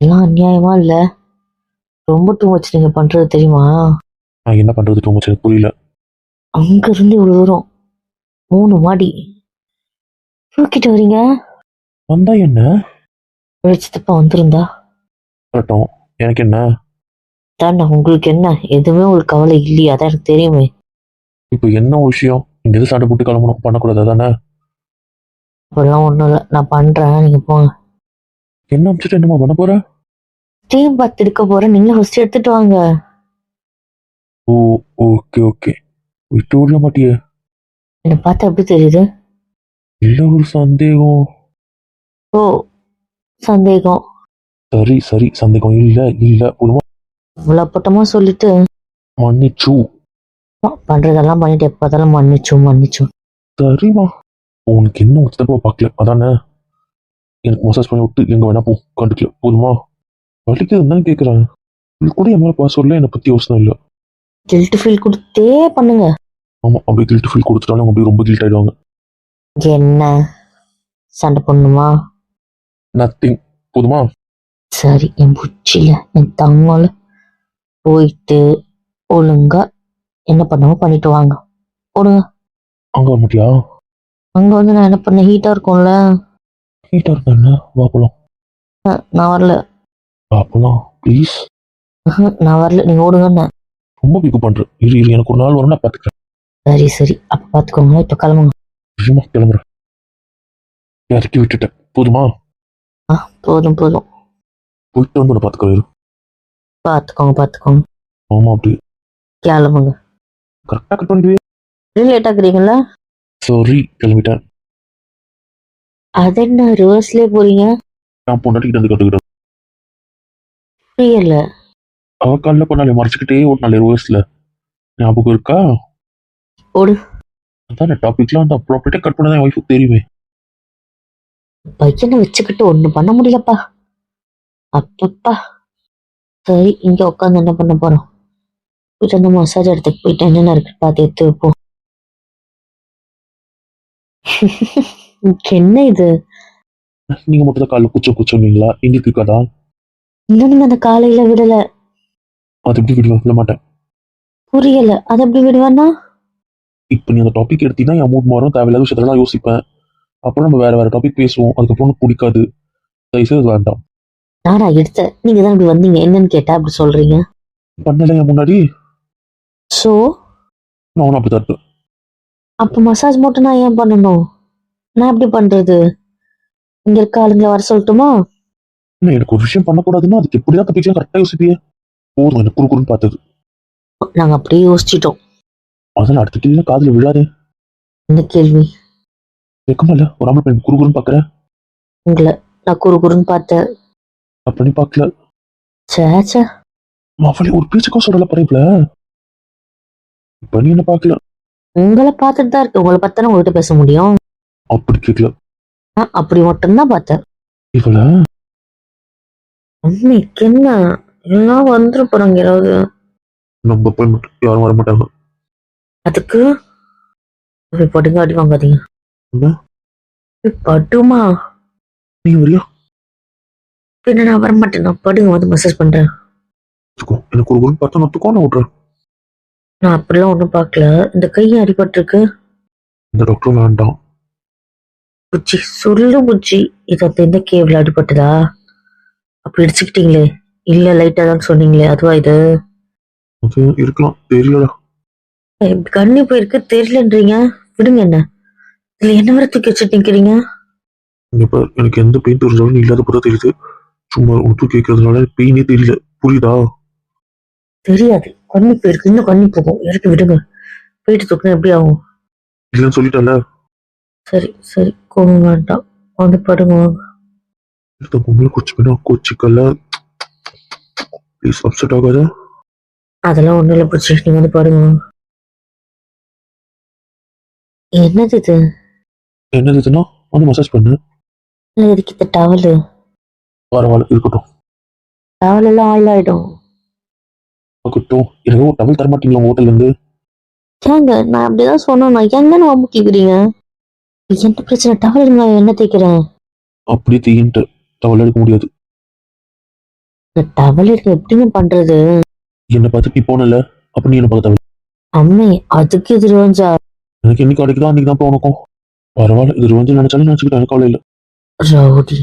எல்லாம் அநியாயமா இல்ல? ரொம்ப டூ மச் நீங்க பண்றது தெரியுமா? நான் என்ன பண்றது டூ மச் புரியல. அங்க இருந்து இவ்வளவு தூரம்? மூணு மாடி. தூக்கிட்டு வரீங்க? வந்தா என்ன? வெளிச்சத்தப்பா வந்திருந்தா. வரட்டும். எனக்கு என்ன? தாண்டா உங்களுக்கு என்ன? எதுவுமே உங்களுக்கு கவலை இல்லையா? அதான் எனக்கு தெரியுமே. இப்போ என்ன விஷயம்? இங்க எது சண்டை போட்டு கிளம்பணும். பண்ணக்கூடாது தானே அப்படிலாம் ஒண்ணும் இல்லை. நான் பண்றேன். நீங்க போங்க. என்ன அமைச்சிட்டு என்னமா பண்ண போற? டீம் பார்த்து எடுக்க போறேன் நீங்களும் ஃபர்ஸ்ட் எடுத்துட்டு வாங்க. ஓ ஓகே ஓகே விட்டு விட மாட்டியே? என்னை பார்த்தா எப்படி தெரியுது? இல்ல ஒரு சந்தேகம். ஓ சந்தேகம். சரி சரி சந்தேகம் இல்ல இல்ல. பொதுவா இவ்வளோ அப்பட்டமா சொல்லிட்டு. மன்னிச்சு. பண்றதெல்லாம் பண்ணிட்டு எப்போ பார்த்தாலும் மன்னிச்சும் மன்னிச்சும். சரிம்மா. உனக்கு என்ன ஒரு தடவை பார்க்கல? அதானே? எனக்கு மசாஜ் பண்ணி விட்டு எங்க வேணா போ கண்டுக்கல. போதுமா? வலிக்குதுன்னு தான் கேட்குறேன் இது கூட என் மேலே பாஸ்வேர்டில் என்னை பற்றி யோசனை இல்லை. கில்ட் ஃபீல் கொடுத்தே பண்ணுங்க. ஆமாம் அப்படியே கில்ட் ஃபீல் கொடுத்துட்டாலும் அவங்க அப்படியே ரொம்ப கில்ட் ஆயிடுவாங்க. என்ன? சண்டை பண்ணுமா நத்திங் போதுமா? சரி என் புச்சில என் தங்கோல போயிட்டு ஒழுங்கா என்ன பண்ணாமோ பண்ணிட்டு வாங்க. போடுங்க. அங்கே வர மாட்டியா அங்க வந்து நான் என்ன பண்ண ஹீட்டா இருக்கும்ல? ஹீட்டாக இருந்தா என்ன வா நான் வரல. வா போலாம் ப்ளீஸ் நான் வரல. நீங்க ஓடுங்கன்னு ரொம்ப பிக்கு பண்ணுறேன் இரு இரு எனக்கு ஒரு நாள் வரும் நான் பார்த்துக்கிறேன் சரி சரி. அப்ப பாத்துக்கோங்க. இப்ப கிளம்புங்க. நிஜமா கிளம்புறேன். இறக்கி விட்டுட்டேன். போதுமா? ஆ போதும் போதும். போயிட்டு வந்து உன்னை பார்த்துக்கிறேன் பாத்துக்கோங்க பாத்துக்கோங்க. ஆமாம் அப்படி. கிளம்புங்க. கரெக்டாக கட் பண்ணிடுவே லேட் ஆக்குறீங்களா சாரி கிளம்பிட்டேன். அது என்ன ரிவர்ஸ்லயே போறீங்க? நான் பொண்டாட்டிக்கிட்ட வந்து கற்றுக்கிட்டேன் புரியல. அவ காலில் பண்ணாலே மறைச்சிக்கிட்டே நாள் ரிவர்ஸில் ஞாபகம் இருக்கா? ஓடு. அதான் டாபிக்லாம் அந்த ப்ராப்பர்ட்டியாக கட் பண்ணதான் ஒய்ஃபுக்கு தெரியுமே. பையனை வச்சுக்கிட்டு ஒண்ணும் பண்ண முடியலப்பா. அப்பப்பா. சரி இங்க உட்காந்து என்ன பண்ண போறோம்? போயிட்டு அந்த மசாஜ் இடத்துக்கு போயிட்டு என்னென்ன இருக்கு பார்த்து எடுத்து வைப்போம் என்ன இது? நீங்கள் மட்டும் தான் காலைல குச்சோ குச்சோன்னீங்களா எங்களுக்கு இருக்காதா? இன்னும் நீங்க அந்த காலையில விடல. அது எப்படி விடுவேன் விட மாட்டேன். புரியல. அது எப்படி விடுவேன்னா? இப்போ நீ அந்த டாபிக் எடுத்தீங்கன்னா என் மூட் மாறும். தேவையில்லாத விஷயத்தெல்லாம் யோசிப்பேன். அப்புறம் நம்ம வேற வேற டாபிக் பேசுவோம். அதுக்கப்புறம் உனக்கு பிடிக்காது. தயவுசெய்து வேண்டாம். நானா எடுத்தேன். நீங்க தான் இப்படி வந்தீங்க. என்னன்னு கேட்டா அப்படி சொல்றீங்க? பண்ணல என் முன்னாடி. சோ நான் அப்படி இருப்பேன். அப்ப மசாஜ் மட்டும் நான் ஏன் பண்ணணும்? நான் எப்படி பண்றது? இங்க இருக்க ஆளுங்களை வர சொல்லட்டுமா? என்ன எனக்கு ஒரு விஷயம் பண்ணக்கூடாதுன்னா அதுக்கு எப்படிதான் தப்பிக்கலாம் கரெக்டாக யோசிப்பியே. போதும் எனக்கு குறுக்குறுன்னு பார்த்தது. நாங்க அப்படியே யோசிச்சிட்டோம். அதனால அடுத்த கேள்வி காதுல விழாதே. இந்த கேள்வி? வெக்கமா இல்ல ஒரு ஆம்பளை குறுகுறுன்னு பார்க்கறேன் உங்களை நான் குறு குறுன்னு பார்த்தேன். பண்ணி பார்க்கல. சே சே அவளே ஒரு பேச்சுக்கும் சொல்லல படைப்புல இப்ப நீ என்ன பார்க்கல? உங்களை பார்த்துட்டு தான் இருக்கு. உங்களை பார்த்தானே உங்ககிட்ட பேச முடியும்? அப்படி கேட்கல அப்படி மட்டும்தான் பார்த்தேன். இவள அன்னைக்கு என்ன? எல்லாம் வந்துட போறாங்க யாராவது. நம்ம போய் மட்டும் யாரும் வர மாட்டாங்க. அதுக்கு? போய் படுங்க அடி வாங்காதீங்க. படுமா? நீ வரியா? பின்ன நான் வர மாட்டேன் நான் படுங்க வந்து மெசேஜ் பண்றேன். எனக்கு ஒரு குரு பார்த்தா நத்துக்கோ நான் விட்றேன் நான் அப்படிலாம் ஒன்றும் பார்க்கல. இந்த கையும் அடிபட்டிருக்கு. இந்த டாக்டர் வேண்டாம். புச்சி சொல்லு புச்சி. இது அந்த இந்த கேவ்ல அடிபட்டதா? அப்படி இடிச்சுக்கிட்டீங்களே. இல்ல லைட்டா தான் சொன்னீங்களே. அதுவா இது? அது இருக்கலாம். தெரியலடா. இப்படி கண்ணி போயிருக்கு. தெரியலன்றீங்க. விடுங்க என்ன. இதுல என்ன வர தூக்கி வச்சுட்டு நிக்கிறீங்க? இப்ப எனக்கு எந்த பெயின் தெரிஞ்சாலும் நீ இல்லாத போதா தெரியுது. சும்மா உனக்கு கேட்கறதுனால பெயினே தெரியல. புரியுதா? தெரியாது. கண்ணி போயிருக்கு. இன்னும் கண்ணி போகும். இறக்கி விடுங்க. போயிட்டு தூக்கினா எப்படி ஆகும்? இல்லைன்னு சொல்லிட்டல சரி சரி கோவம் வேண்டாம். வந்து படுங்க வாங்க. இந்த பொம்பளை கொச்சிக்கனா கொச்சிக்கல ப்ளீஸ் அப்செட் ஆகாத. அதெல்லாம் ஒண்ணும் இல்லை புச்சி நீங்க வந்து படுங்க வாங்க. என்னது இது? என்னது இதுன்னா? வந்து மசாஜ் பண்ணு. இல்ல எதுக்கு இந்த டவலு பரவாயில்ல இருக்கட்டும். டவல் எல்லாம் ஆயில் ஆயிடும். இருக்கட்டும். எனக்கு ஒரு டபுள் தர மாட்டீங்களா உங்க ஹோட்டல்ல இருந்து? ஏங்க நான் அப்படிதான் சொன்னேன். எங்கன்னு வம்பு கேக்குறீங்க என்ன பிரச்சனை? டவல் நான் என்ன தேய்க்கிறேன். அப்படியே தீயின்ட்டு. டவல் எடுக்க முடியாது. இந்த டவல் எடுக்க எப்படிங்க பண்றது? என்னை பார்த்து நீ போனல அப்ப நீ என்ன பார்த்த அம்மே அதுக்கு இது ரோஞ்சா? எனக்கு என்னைக்கு கிடைக்குதோ அன்னைக்கு தான் உனக்கும் பரவாயில்ல இது வந்து நினைச்சாலும் நினைச்சுக்கிட்டேன் எனக்கு கவலை இல்லை ரவுடி.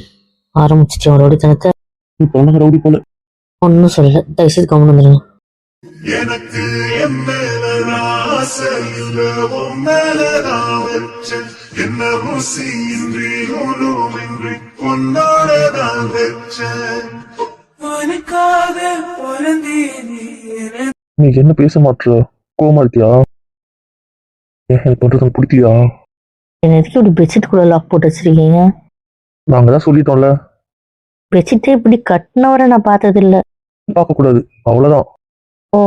ஆரம்பிச்சிட்டேன் ரவுடி தனத்தை. இப்போ நாங்கள் ரவுடி போல. ஒன்றும் சொல்லல. தயவுசெய்து கவனம் வந்துருங்க எனக்கு என் என்ன ருசியின்றி உனக்காக பிறந்தேனே நீ என்ன பேச மாட்டுற கோவமா இருக்கியா ஏன் எனக்கு பண்றது பிடிக்கலையா? என்ன எதுக்கு இப்படி பெட்ஷீட் கூட லாக் போட்டு வச்சிருக்கீங்க? நாங்க தான் சொல்லிட்டோம்ல. பெட்ஷீட்டே இப்படி கட்டினவரை நான் பார்த்தது இல்ல பார்க்க கூடாது அவ்வளவுதான். ஓ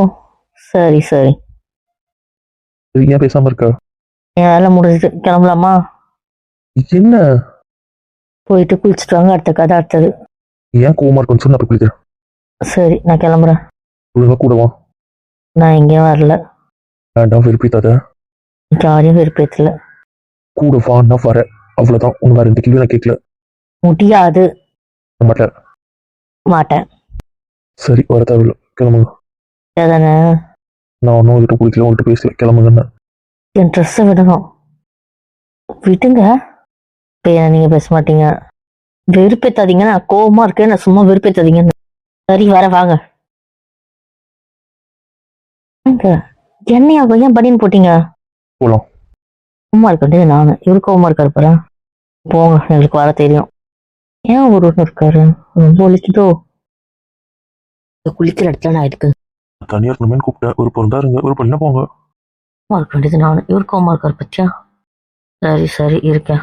சரி சரி. இது ஏன் பேசாம இருக்க? என் வேலை முடிஞ்சது. கிளம்பலாமா? என்ன? போயிட்டு குளிச்சுட்டு வாங்க. அடுத்த கதை அடுத்தது. ஏன் கோவமா இருக்குன்னு சொல்லி நான் போய் குளிக்கிறேன். சரி நான் கிளம்புறேன். ஒழுங்கா கூட வா. நான் எங்கேயும் வரல. வேண்டாம் வெறுப்பித்தாத. யாரையும் வெறுப்பேத்தல. கூட வா நான் வரேன். அவ்வளவுதான். உன் வேற எந்த கேள்வியும் நான் கேட்கல. முடியாது. மாட்டேன். மாட்டேன். சரி வர தேவையில்ல கிளம்புங்க தானே நான் ஒன்றும் உங்ககிட்ட குளிக்கல உங்கள்கிட்ட பேசல கிளம்புங்கன்னு. என் ட்ரெஸ்ஸை விடணும் விடுங்க. ஏன் நீங்கள் பேச மாட்டீங்க? வெறுப்பேத்தாதீங்க நான் கோவமா இருக்கேன் நான் சும்மா வெறுப்பேத்தாதீங்கன்னு சரி வர வாங்க. ஏங்க, என்னையா ஏன் பண்ணின்னு போட்டீங்க? போலாம். கோவமா இருக்கட்டே நான். இவரு கோவமா இருக்காரு பாரு. போங்க எங்களுக்கு வர தெரியும். ஏன் ஒரு ஒன்று இருக்காரு? ரொம்ப ஒழிக்குதோ குளிக்கிற இடத்துல நான் இருக்கு தனியா இருக்கணுமே கூப்பிட்டேன் ஒரு பொருந்தா இருங்க ஒரு பொண்ணு போங்க. இருக்க வேண்டியது நான். இவரு கோவமா இருக்காரு பத்தியா சரி சரி இருக்கேன்.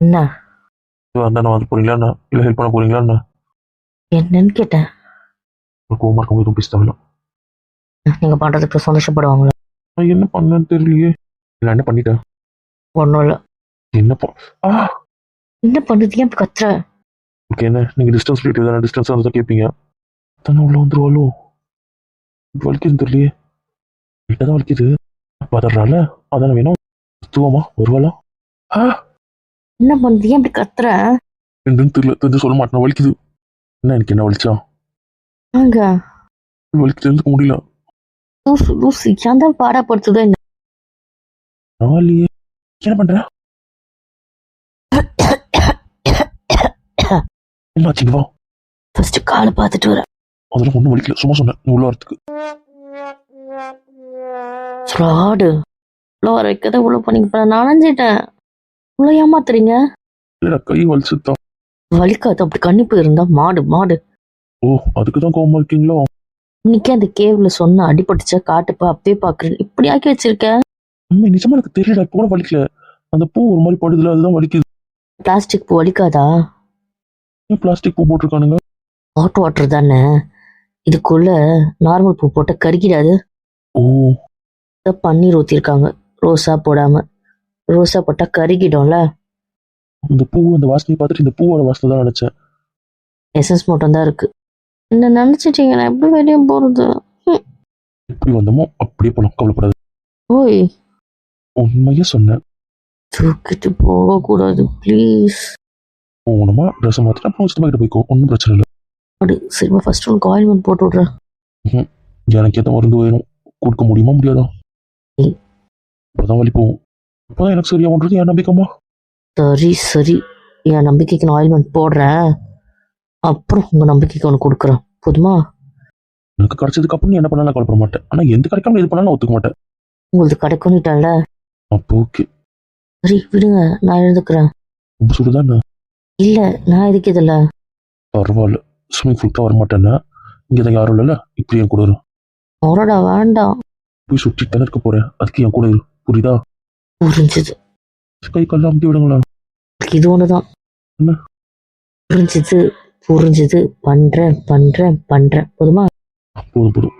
என்ன? நான் வந்து போறீங்களா என்ன இல்ல ஹெல்ப் பண்ண போறீங்களா என்ன என்னன்னு கேட்டேன். கோவமா இருக்கும் எதுவும் பேச தேவையில்ல நீங்க பண்றதுக்கு சந்தோஷப்படுவாங்களா? நான் என்ன பண்ணேன்னு தெரியலையே. இல்ல என்ன பண்ணிட்டேன் ஒன்றும் இல்லை. என்ன என்ன பண்ணுது? ஏன் கத்துற? ஓகே என்ன நீங்க டிஸ்டன்ஸ் ரிலேட்டிவ் தானே டிஸ்டன்ஸ் வந்து தான் கேட்பீங்க தானே உள்ள வந்துருவாளோ? வலிக்குதுன்னு தெரியலையே லைட்டாக தான் வலிக்குது. பதறால அதானே வேணும்? துவமா? வருவாளா? ஆ. என்ன பண்ணுது ஏன் இப்படி கத்துற? என்னன்னு தெரியல தெரிஞ்சு சொல்ல மாட்டேன். வலிக்குது. என்ன எனக்கு என்ன வலிச்சா? வாங்க. வலிக்கு தெரிஞ்சுக்க முடியல. லூசு லூசு. ஏன் தான் பாடப்படுத்துதோ என்ன? பரவாயில்லையே என்ன பண்ற? என்ன ஆச்சுங்க வா. ஃபர்ஸ்ட் காலை பார்த்துட்டு வரேன். அதெல்லாம் ஒன்றும் வலிக்கல. சும்மா சொன்னேன். நீ உள்ள வரத்துக்கு ஃப்ராடு. உள்ள வர வைக்கதான் உள்ள போறேன் நனைஞ்சிட்டேன் உள்ள ஏமாத்துறீங்க? இல்ல கை வலிச்சுதான். வலிக்காது. அப்படி கண்ணிப்பு இருந்தா மாடு மாடு. ஓ அதுக்கு தான் கோவமா இருக்கீங்களோ? இன்னைக்கே அந்த கேவ்ல சொன்ன அடிபட்டுச்சா காட்டுப்பா அப்பயே பாக்குறேன். இப்படி ஆக்கி வச்சிருக்க? உண்மை நிஜமா எனக்கு தெரியல இப்போ கூட வலிக்கல. அந்த பூ ஒரு மாதிரி படுதுல அதுதான் வலிக்குது. பிளாஸ்டிக் பூ வலிக்காதா? ஏன் பிளாஸ்டிக் பூ போட்டிருக்கானுங்க? ஹாட் வாட்டர் தானே. இதுக்குள்ள நார்மல் பூ போட்ட கருகிடாது. ஓ. பன்னீர் ஊத்திருக்காங்க. ரோஸா போடாம. ரோஸா போட்டா கருகிடும்ல? இந்த பூ அந்த வாசனையை பார்த்துட்டு இந்த பூவோட வாசனை தான் நினைச்சேன். எசன்ஸ் மட்டும் தான் இருக்கு. என்ன நினைச்சிட்டீங்க? நான் எப்படி வெளியே போறது? எப்படி வந்தோமோ அப்படியே போலாம். கவலைப்படாது. ஓய். உண்மையே சொன்னேன். தூக்கிட்டு போக கூடாது ப்ளீஸ் போகணுமா ட்ரெஸ் மாத்திட்டு அப்புறம் சுத்தமாக கிட்ட போய்க்கோ. ஒன்றும் பிரச்சனை இல்லை. அப்படி சரிமா ஃபர்ஸ்ட் உனக்கு ஆயில்மெண்ட் போட்டு விட்றேன். எனக்கு ஏற்ற மருந்து வேணும். கொடுக்க முடியுமா முடியாதா? ம். அப்பதான் வலி போகும். அப்பதான் எனக்கு சரியா பண்றது என் நம்பிக்கைமா சரி சரி. என் நம்பிக்கைக்கு நான் ஆயில்மெண்ட் போடுறேன். அப்புறம் உங்க நம்பிக்கைக்கு ஒன்று கொடுக்குறேன். போதுமா? எனக்கு கிடைச்சதுக்கு அப்புறம் நீ என்ன பண்ணாலும் கவலைப்பட மாட்டேன். ஆனா எந்த கிடைக்காம இது பண்ணாலும் நான் ஒத்துக்க மாட்டேன். உங்களுக்கு கிடைக்கும்னுட்டேன்ல அப்போ ஓகே. சரி விடுங்க நான் எழுதுக்கிறேன். ரொம்ப சுடுதானே இல்ல நான் எதுக்கு இதில்? பரவாயில்ல. ஸ்விம்மிங் ஃபுல்ட்டாக வர மாட்டேன்னா இங்கே தான் யாரும் இல்லைல்ல இப்படி என் கூட இரு. அவரோட வேண்டாம். போய் சுற்றிட்டு தானே இருக்க போறேன். அதுக்கு என் கூட இரு. புரியுதா? புரிஞ்சுது. கை கல்லாம் அமுக்கி விடுங்களா இது ஒண்ணுதான். என்ன? புரிஞ்சுது புரிஞ்சுது. பண்றேன் பண்றேன் பண்றேன். போதுமா? போதும் போதும்.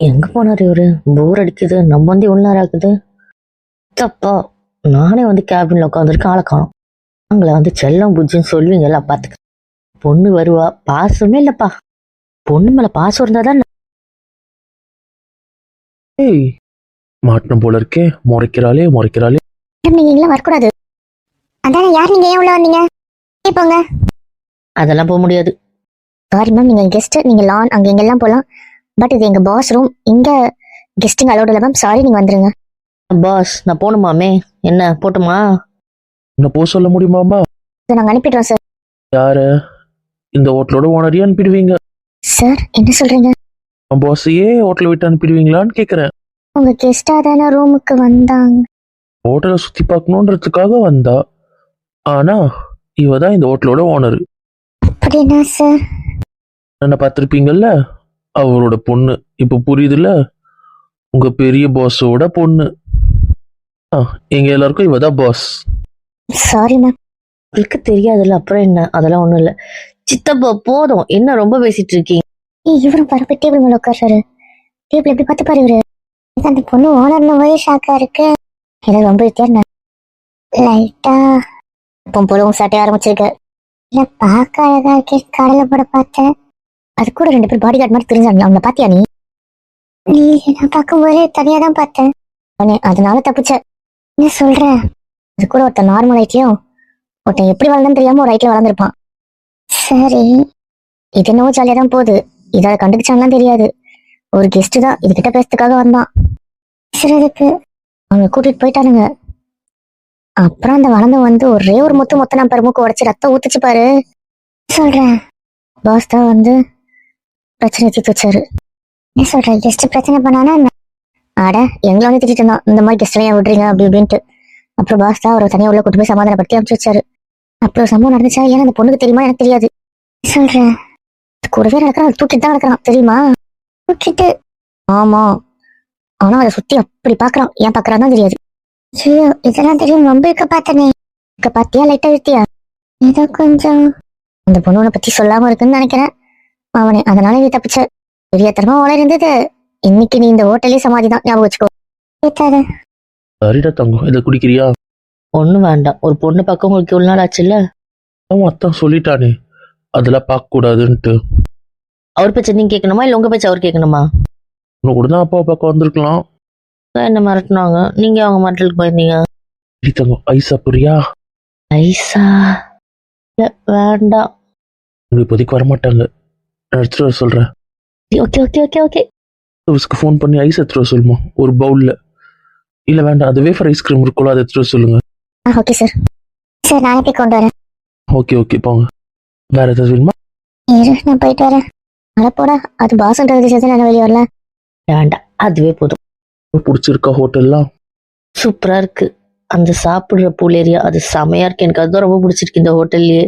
எங்க போனாரு இவரு? போர் அடிக்குது நம்ம வந்து எவ்வளவு நேரம் ஆகுது தப்பா. நானே வந்து கேபின்ல உட்காந்துருக்கேன் ஆளை காணும். நாங்கள வந்து செல்லம் புஜ்ஜின்னு சொல்லுவீங்க எல்லாம் பார்த்துக்க. பொண்ணு வருவா பாசமே இல்லப்பா. பொண்ணு மேல பாசம் இருந்தாதான் ஏய் மாட்டினம் போல இருக்கே. முறைக்கிறாளே முறைக்கிறாளே. நீங்க இங்கெல்லாம் வரக்கூடாது. அதானே யார் நீங்க? ஏன் உள்ள வந்தீங்க? வெளியே போங்க. அதெல்லாம் போக முடியாது. சாரி மேம் நீங்க கெஸ்ட் நீங்க லான் அங்க இங்கெல்லாம் போலாம். பட் இது எங்க பாஸ் ரூம் இங்க கெஸ்டிங் அலௌட் இல்லை மேம் சாரி நீங்க வந்துருங்க. பாஸ் நான் போகணுமாமே? என்ன போட்டுமா? என்ன போக சொல்ல முடியுமாமா இதை நாங்க அனுப்பிடுறோம் சார். யாரு? இந்த ஹோட்டலோட ஓனரையே அனுப்பிடுவீங்க. சார் என்ன சொல்றீங்க? பாஸையே ஹோட்டலை விட்டு அனுப்பிடுவீங்களான்னு கேட்குறேன் உங்க கெஸ்டா தானே ரூமுக்கு வந்தாங்க. ஹோட்டலை சுற்றி பார்க்கணுன்றதுக்காக வந்தா. ஆனா இவ தான் இந்த ஹோட்டலோட ஓனர் அப்படின்னா சார்? என்ன பார்த்துருப்பீங்கல்ல? அவரோட பொண்ணு. இப்போ புரியுதுல்ல? உங்க பெரிய பாஸோட பொண்ணு. ஆ எங்க எல்லாருக்கும் இவ தான் பாஸ் சாரி மேம் உங்களுக்கு தெரியாதுல்ல அப்புறம் என்ன? அதெல்லாம் ஒண்ணும் இல்ல. சித்தப்பா போதும். என்ன ரொம்ப பேசிட்டு இருக்கீங்க? ஏய் இவரும் பாரு டேபிள் மேல உட்கார்றாரு. டேபிள் எப்படி பார்த்து பாரு இவரு அந்த பொண்ணு ஓனர்னு போய் ஷாக்கா இருக்கு. ஏதோ ரொம்ப வித்தியாசம் லைட்டா இப்போ போல உங்க சட்டை ஆரம்பிச்சிருக்க. இல்ல பார்க்க அழகா இருக்கே. கடலை போட பார்த்தேன். அது கூட ரெண்டு பேர் பாடி கார்டு மாதிரி தெரிஞ்சாங்க அவங்க பாத்தியா நீ? நீ நான் பார்க்கும்போதே தனியா தான் பார்த்தேன் அதனால தப்பிச்ச. என்ன சொல்ற? அது கூட ஒருத்தன் நார்மல் ஹைட்லயும் ஒருத்தன் எப்படி வளர்ந்தான்னு தெரியாம ஒரு ஹைட்ல வளர்ந்துருப்பான். சரி. இது என்னவோ ஜாலியா தான் போகுது. இதை கண்டுக்கிச்சான்லாம் தெரியாது. ஒரு கெஸ்ட் தான் இதுகிட்ட பேசுறதுக்காக வந்தான். பேசுறதுக்கு அவங்க கூட்டிட்டு போயிட்டானுங்க. அப்புறம் அந்த வளர்ந்து வந்து ஒரே ஒரு முத்து மொத்த நான் பெருமுக்கு உடச்சு ரத்தம் ஊத்துச்சு பாரு. சொல்றேன். பாஸ் தான் வந்து பிரச்சனை தீர்த்து வச்சாரு. என்ன சொல்ற கெஸ்ட் பிரச்சனை பண்ணானா என்ன? அட எங்களை வந்து திட்டிட்டு இருந்தான். இந்த மாதிரி கெஸ்ட் ஏன் விடுறீங்க? அப்படி இப்படின்ட்டு. அப்புறம் பாஸ் தான் அவரை தனியாக உள்ள கூட்டு போய் சமாதானப்படுத்தி அனுப்பிச்சு வச்சாரு. அப்புறம் சம்பவம் நடந்துச்சா ஏன்னா அந்த பொண்ணுக்கு தெரியுமா? எனக்கு தெரியாது. சொல்றேன். கூடவே நடக்கிறான் தூக்கிட்டு தான் நடக்கிறான். தெரியுமா? தூக்கிட்டு. ஆமா. ஆனா அதை சுத்தி அப்படி பாக்குறான். ஏன் பாக்குறான் தான் தெரியாது. ஐயோ இதெல்லாம் தெரியும் ரொம்ப இருக்க பார்த்தனே. இருக்க பாத்தியா? லைட்டா இருத்தியா? ஏதோ கொஞ்சம். அந்த பொண்ணு உன்னை பத்தி சொல்லாம இருக்குன்னு நினைக்கிறேன். அவனே அதனால நீ தப்பிச்ச. பெரியத்தனமா ஓலை இருந்தது. இன்னைக்கு நீ இந்த ஹோட்டலே சமாதி தான் ஞாபகம் வச்சுக்கோ. கேட்டாரு சரிடா தங்கம் இதை குடிக்கிறியா? ஒண்ணும் வேண்டாம். ஒரு பொண்ணு பக்கம் உங்களுக்கு இவ்வளவு நாள் ஆச்சுல்ல? அவன் அத்தான் சொல்லிட்டானே. அதெல்லாம் பார்க்க கூடாதுன்ட்டு அவர் பேச்ச நீங்க கேட்கணுமா? இல்ல உங்க பேச்ச அவர் கேட்கணுமா? உன்னை கூட தான் அப்பா பார்க்க வந்திருக்கலாம். அதான் என்ன மிரட்டினாங்க? நீங்க அவங்க மட்டலுக்கு போயிருந்தீங்க? சரி தங்கம் ஐஸ் சாப்பிட்றியா? ஐசா இல்ல வேண்டாம். உங்களுக்கு இப்போதைக்கு வரமாட்டாங்க. நான் எடுத்துட்டு வர சொல்றேன். Okay okay okay okay. Phone பண்ணி ஐஸ் எடுத்துட்டு வர சொல்லுமா? ஒரு பவுல்ல இல்ல வேண்டாம். அது வேஃபர் ஐஸ்கிரீம் இருக்குல்ல அதை எடுத்துட்டு வர சொல்லுங்க. ஆ ஓகே சார் சார் நானே போய் கொண்டு வரேன்? ஓகே ஓகே போங்க. வேற ஏதாவது வேணுமா? இரு நான் போயிட்டு வரேன். அட போடா அது பாசன்றது விஷயத்துல நான் வெளியே வரல. வேண்டாம் அதுவே போதும். பிடிச்சிருக்கா ஹோட்டல்லாம் சூப்பரா இருக்கு. அந்த சாப்பிடுற பூல் ஏரியா அது செமையா இருக்கு. எனக்கு அதுதான் ரொம்ப பிடிச்சிருக்கு இந்த ஹோட்டல்லயே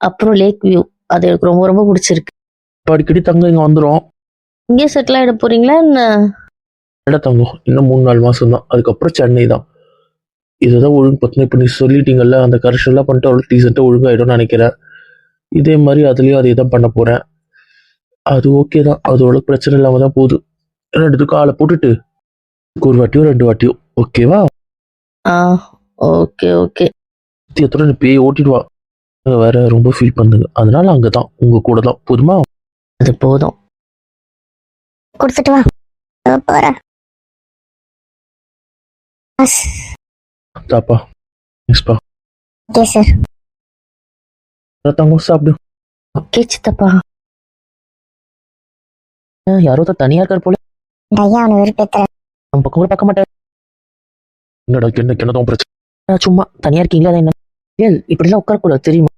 அப்புறம் லேக் வியூ அது எனக்கு ரொம்ப ரொம்ப பிடிச்சிருக்கு. இப்போ அடிக்கடி தங்கம் இங்க வந்துடும் இங்கே செட்டில் ஆயிட போறீங்களா என்ன? இட தங்கம் இன்னும் மூணு நாலு மாசம் தான். அதுக்கப்புறம் சென்னை தான். இதுதான் ஒழுங்கு பத்தின இப்போ நீ சொல்லிட்டீங்கல்ல அந்த கரெக்ஷன்லாம் பண்ணிட்டு அவ்வளோ டீசெண்டாக ஒழுங்காயிடும்னு நினைக்கிறேன். இதே மாதிரி அதுலேயும் அதே தான் பண்ண போகிறேன் அது ஓகே தான். அதோட பிரச்சனை இல்லாமல் தான் போகுது. ரெண்டுத்துக்கும் ஆளை போட்டுட்டு ஒரு வாட்டியோ ரெண்டு வாட்டியோ ஓகேவா ஆ ஓகே ஓகே சத்தியத்தோட நீ பேய் ஓட்டிடுவா வேற ரொம்ப ஃபீல் பண்ணுங்க அதனால அங்கே தான் உங்கள் கூட தான் போதுமா? அது போதும். கொடுத்துட்டு வா. போறேன். பாஸ் தாப்பா எஸ்பா ஓகே சார் தங்கம் சாப்பிடு ஓகே சித்தப்பா யாரோ தான் தனியா இருக்கார் போல ஐயா அவனை விருப்பத்துறேன் நம்ம பக்கம் கூட பார்க்க மாட்டார் என்னடா என்ன என்னதான் பிரச்சனை சும்மா தனியா இருக்கீங்களா என்ன ஏல் இப்படிலாம் உட்காரக்கூடாது தெரியுமா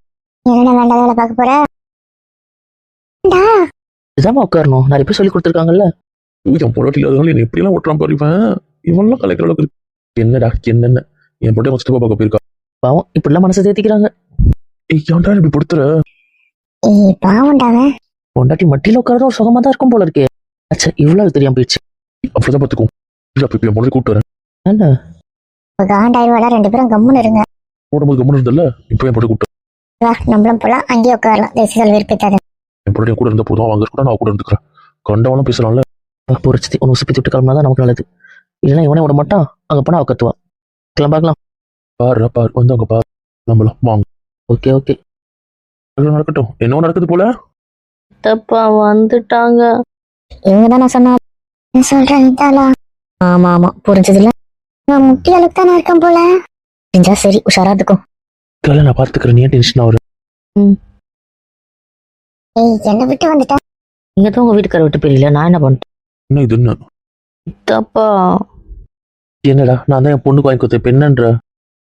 என்னடா வேண்டாம் வேலை பார்க்க போற இதுதான் உட்காரணும் நிறைய பேர் சொல்லி கொடுத்துருக்காங்கல்ல என் பொண்டாட்டி அதனால என்ன எப்படியெல்லாம் ஓட்டுறான் பாரு இவன் இவன்லாம் கலைக்கிற அளவுக்கு என்னடா என்னென்ன? என் பொட்டை வச்சுட்டு பாப்பா போயிருக்கா? பாவம் இப்படிலாம் மனசை தேத்திக்கிறாங்க. ஏய் ஏன்டா இப்படி படுத்துற ஏய் பாவம்டா அவன். பொண்டாட்டி மட்டியில உட்காரதும் ஒரு சுகமா தான் இருக்கும் போல இருக்கே. அச்சா இவ்வளவு தெரியாம போயிடுச்சு. அப்படிதான் பார்த்துக்கும் இல்லை அப்போ என் பொண்ணை கூப்பிட்டு வரேன். என்ன? காண்டாயிடுவாடா ரெண்டு பேரும் கம்முன்னு இருங்க. போடும்போது கம்மன் இருந்தல இப்போ என் பொண்ணை கூப்பிட்டு வா நம்மளும் போலாம். அங்கேயே உட்காரலாம். தேசிகள் விருப்பத்தாது என் பொண்ணு கூட இருந்த போதும். அவங்க கூட நான் கூட இருந்துக்கிறேன். கண்டவனும் பேசலாம்ல? பொறிச்சு ஒன்று சுப்பி விட்டு கிளம்புனா தான் நமக்கு நல்லது. இல்லைன்னா இவனே விட மாட்டான். அங்க போனா அவ கத்துவா. கிளம்ப பார்க்கலாம். பாரு பாரு. வந்து அங்க பாரு. நம்மளும் வாங்க. Okay okay. எல்லாம் நடக்கட்டும். என்ன நடக்குது போல? தப்பா வந்துட்டாங்க. இவங்க தான் நான் சொன்னா நான் சொல்றேன் இதாலா ஆமா ஆமா. புரிஞ்சதுல நான் முட்டி அளவுக்கு தானே இருக்கேன் போல. புரிஞ்சா சரி உஷாரா இருக்கும் நான் பார்த்துக்கிறேன் நீ டென்ஷன் ஆகுற ஏய் என்னை விட்டு வந்துட்டா? நீங்க தான் உங்க வீட்டுக்கார விட்டு போயிடல. நான் என்ன பண்ணிட்டேன் என்ன இது என்ன? தப்பா. என்னடா நான் தான் என் பொண்ணுக்கு வாங்கி கொடுத்தேன். என்னன்ற?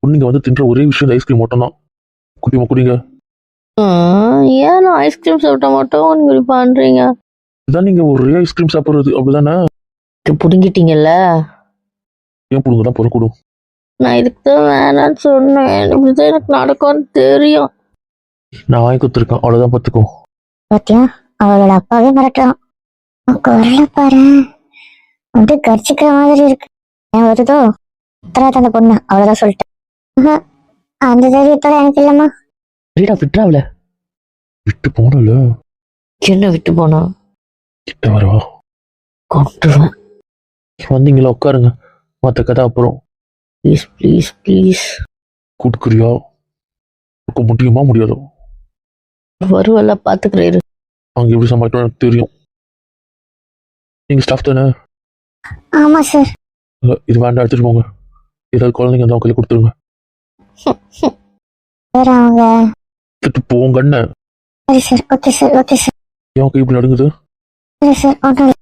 பொண்ணுங்க வந்து தின்ற ஒரே விஷயம் ஐஸ்கிரீம் மட்டும் தான் குடிமா குடிங்க. ஏன் நான் ஐஸ்கிரீம் சாப்பிட்ட மட்டும் நீங்க இப்படி பண்றீங்க இதான் நீங்க ஒரே ஐஸ்கிரீம் சாப்பிட்றது அப்படிதானே? புடுங்கிட்டீங்கல்ல? ஏன் பொண்ணுங்க தான் பொருள் கொடு. நான் இதுக்கு தான் வேணாம்னு சொன்னேன். இப்படிதான் எனக்கு நடக்கும்னு தெரியும். நான் வாங்கி கொடுத்துருக்கேன். அவ்வளோதான் பார்த்துக்கோ. பாத்தியா? அவளோட அப்பாவே மிரட்டுறான். குரல பாரு. அப்படியே கர்ச்சிக்கிற மாதிரி இருக்கு. ஏன் வருதோ உத்தராத அந்த பொண்ணு அவ்வளவுதான் சொல்லிட்டேன். அந்த தைரியத்தோட எனக்கு இல்லம்மா. சரிடா விட்டுறாவில விட்டு போனல என்ன விட்டு போனா? கிட்ட வரவா? கொண்டுருவேன் வந்தீங்களா உட்காருங்க. மற்ற கதை அப்புறம். ப்ளீஸ் ப்ளீஸ் ப்ளீஸ் கொடுக்குறியா கொடுக்க முடியுமா முடியாதோ? வருவல்ல பாத்துக்கிறேன் அங்கே எப்படி சமாளிக்கணும் எனக்கு தெரியும். நீங்க ஸ்டாஃப் தானே? ஆமா சார் இது வேண்டாம் எடுத்துட்டு போங்க. ஏதாவது குழந்தைங்க இருந்தால் கையில் கொடுத்துருங்க. சார் அவங்க. எடுத்துட்டு போங்கன்னு சரி sir. Okay sir okay sir. ஏன் கை இப்படி நடுங்குது? சரி சார். ஒன்றும்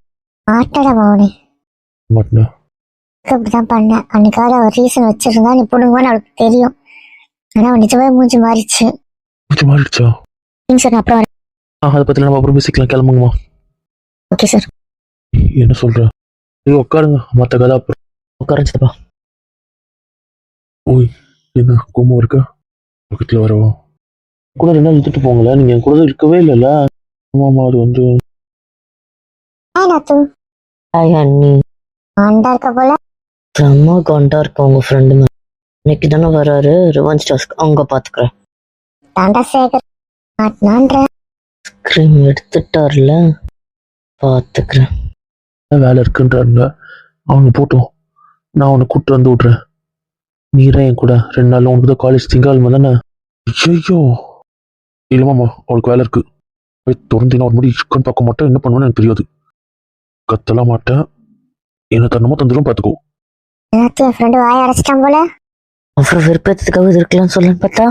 ஆட்டடா மௌனி மாட்டினேன் அப்படிதான் பண்ணேன். அன்னைக்காவது அவர் ரீசன் வச்சிருந்தா நீ புடுங்குவான்னு அவளுக்கு தெரியும். ஆனா அவன் நிஜமே மூஞ்சி மாறிச்சு கொஞ்சம் மாறிடுச்சா? நீங்க சார் நான் அப்புறம் வரேன். ஆ அதை பற்றி நம்ம அப்புறம் பேசிக்கலாம். கிளம்புங்கம்மா. Okay sir. என்ன சொல்ற? நீ உட்காருங்க. மற்ற கதை அப்புறம். உட்காரஞ்சிதப்பா ஓய் என்ன கோமம் இருக்கா? பக்கத்தில் வரவா கூட ரெண்டு நாள் இழுத்துட்டு போங்களேன் நீங்கள் என் கூட இருக்கவே இல்லைல்ல? ஆமாம்மா அது வந்து ஹாய் நாத்து ஹாய் அண்ணி ஆண்டா இருக்க போல. செம்ம காண்டா இருக்க உங்க ஃப்ரெண்டு இன்னைக்கு தானே வராரு ரிவன்ஸ் டாஸ்க் அவங்க பாத்துக்கிறேன். தாண்டா சேகர் மாட்டினான்ற. கிரீம் எடுத்துட்டார்ல. பாத்துக்கிறேன். வேலை இருக்குன்றாங்க அவங்க போட்டோம். நான் உன்னை கூப்பிட்டு வந்து விட்றேன். நீரே என் கூட ரெண்டு நாள் உனக்கு தான் காலேஜ் திங்காலமா தானே ஐயோ இல்லைம்மாம்மா அவளுக்கு வேலை இருக்கு. போய் திறந்தினா ஒரு முடி இருக்குன்னு பார்க்க மாட்டேன். என்ன பண்ணுவேன்னு எனக்கு தெரியாது. கத்தலாம் மாட்டேன். என்ன தன்னமோ தந்துடும் பார்த்துக்கோ. நாத்து என் ஃப்ரெண்டு வாய அடைச்சிட்டான் போல. அப்புறம் வெறுப்பேற்றதுக்காக இருக்கலாம்னு சொல்லன்னு பார்த்தா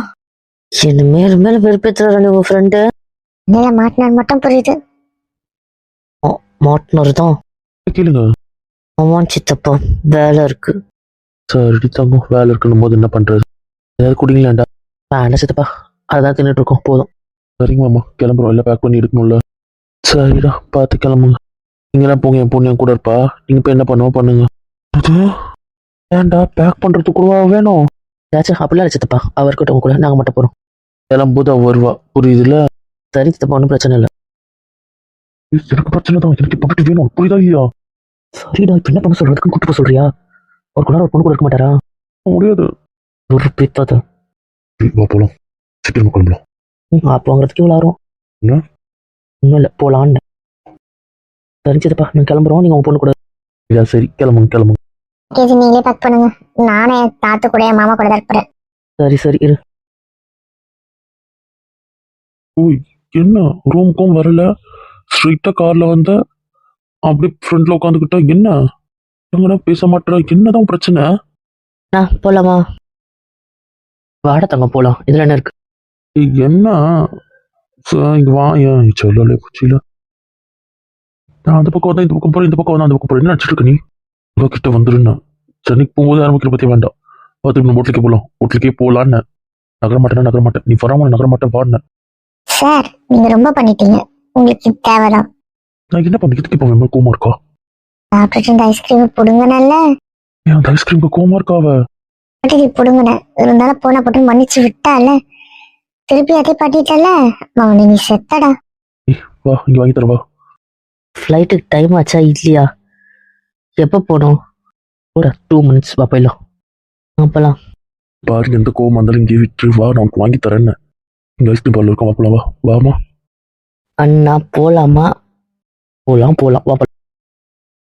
என்ன வெறுப்பேற்றுறாரு உங்க ஃப்ரெண்டு மாட்டினான்னு மட்டும் புரியுது. மாட்டினர் தான் கேளுங்க. ஆமாம் சித்தப்பா வேலை இருக்கு. சரி தங்கம் வேலை இருக்குன்னும் போது என்ன பண்றது? ஏதாவது குடிங்களாண்டா வேண்டாம் சித்தப்பா அதான் தின்னுட்டு இருக்கோம் போதும். சரிங்க மாமா கிளம்புறோம் எல்லாம் பேக் பண்ணி எடுக்கணும்ல. சரிடா பார்த்து கிளம்புங்க. நீங்களாம் போங்க என் பொண்ணு என் கூட இருப்பா. நீங்க போய் என்ன பண்ணுவோம் பண்ணுங்க. அது ஏன்டா பேக் பண்றதுக்கு கூடவா வேணும். ஏதாச்சும் அப்படிலாம் இல்லை சித்தப்பா அவர் இருக்கட்டும் உங்க கூட. நாங்கள் மட்டும் போகிறோம் கிளம்பும்போது அவ வருவா. புரியுதுல்ல? சரி சித்தப்பா ஒன்றும் பிரச்சனை இல்லை. எனக்கு பிரச்சனை தான். எனக்கு இப்போ வேணும். புரியுதா ஐயா சரிடா இப்போ என்ன பண்ண சொல்றதுக்கு கூட்டு போக சொல்றியா? ஒரு கூட ஒரு பொண்ணு கூட இருக்க மாட்டாரா? முடியாது. ஒரு பித்தாத வா போலாம். சீக்கிரமா கிளம்பலாம். ஆப் வாங்குறதுக்கு இவ்வளோ ஆகும் என்ன? ஒன்றும் இல்லை போகலான்னு சரி சித்தப்பா நான் கிளம்புறோம். நீங்கள் உங்கள் பொண்ணு கூட. சரி கிளம்புங்க கிளம்புங்க. இது நீங்களே பேக் பண்ணுங்க. நானே தாத்து கூட என் மாமா கூட தான் இருப்பேன். சரி சரி இரு. என்ன? ரூமுக்கும் வரல. ஸ்ட்ரைட்டா கார்ல வந்த அப்படியே ஃப்ரண்ட்ல உட்காந்துக்கிட்டா என்ன? எங்கடா பேச மாட்டேறா? என்னதான் பிரச்சனை? அண்ணா போகலாமா வாட தங்க போகலாம் இதில் என்ன இருக்கு? என்ன? ச- இங்க வா. ஏன் சொல்லல குச்சியில. நான் அந்த பக்கம் வந்தா இந்த பக்கம் போறேன் இந்த பக்கம் வந்தா அந்த பக்கம் போறேன். என்ன நினைச்சிட்டு இருக்க நீ? இவ்வளோ கிட்ட வந்துருந்தேன் சென்னைக்கு போகும்போது ஆரம்பிக்கிற பத்தி வேண்டாம். பார்த்து நம்ம ஹோட்டலுக்கே போகலாம் ஹோட்டலுக்கே போகலான்னு நகர மாட்டேன்னா நகர மாட்டேன். நீ வராம நான் நகர மாட்டேன் வாடின சார் நீங்க ரொம்ப பண்ணிட்டீங்க. உங்களுக்கு தேவைதான். நான் என்ன பண்ணி இதுக்கு இப்போ ரொம்ப கோமா இருக்கா? சாப்பிட்டுட்டு இந்த ஐஸ்கிரீம் புடுங்கனல்ல ஏன் அந்த ஐஸ்கிரீமுக்கு கோமா இருக்கா அவ? பாட்டி புடுங்கின. இருந்தாலும் போன போட்டு மன்னிச்சு விட்டால. திருப்பி அதே பாட்டிட்டல மவனே நீ செத்தடா. வா இங்க வாங்கி தரவா ஃப்ளைட்டுக்கு டைம் ஆச்சா? இல்லையா? எப்போ போகணும்? ஒரு டூ மினிட்ஸ் வா போயிடலாம். அப்போலாம் பாரு எந்த கோவம் இருந்தாலும் இங்கே விட்டு வா நான் உனக்கு வாங்கி தரேன்னு. இங்க ஐஸ்கிரீம் பார்லர் இருக்கா வா போலாம் வா. வாமா அண்ணா போகலாமா போகலாம் போகலாம் வா போலாம்.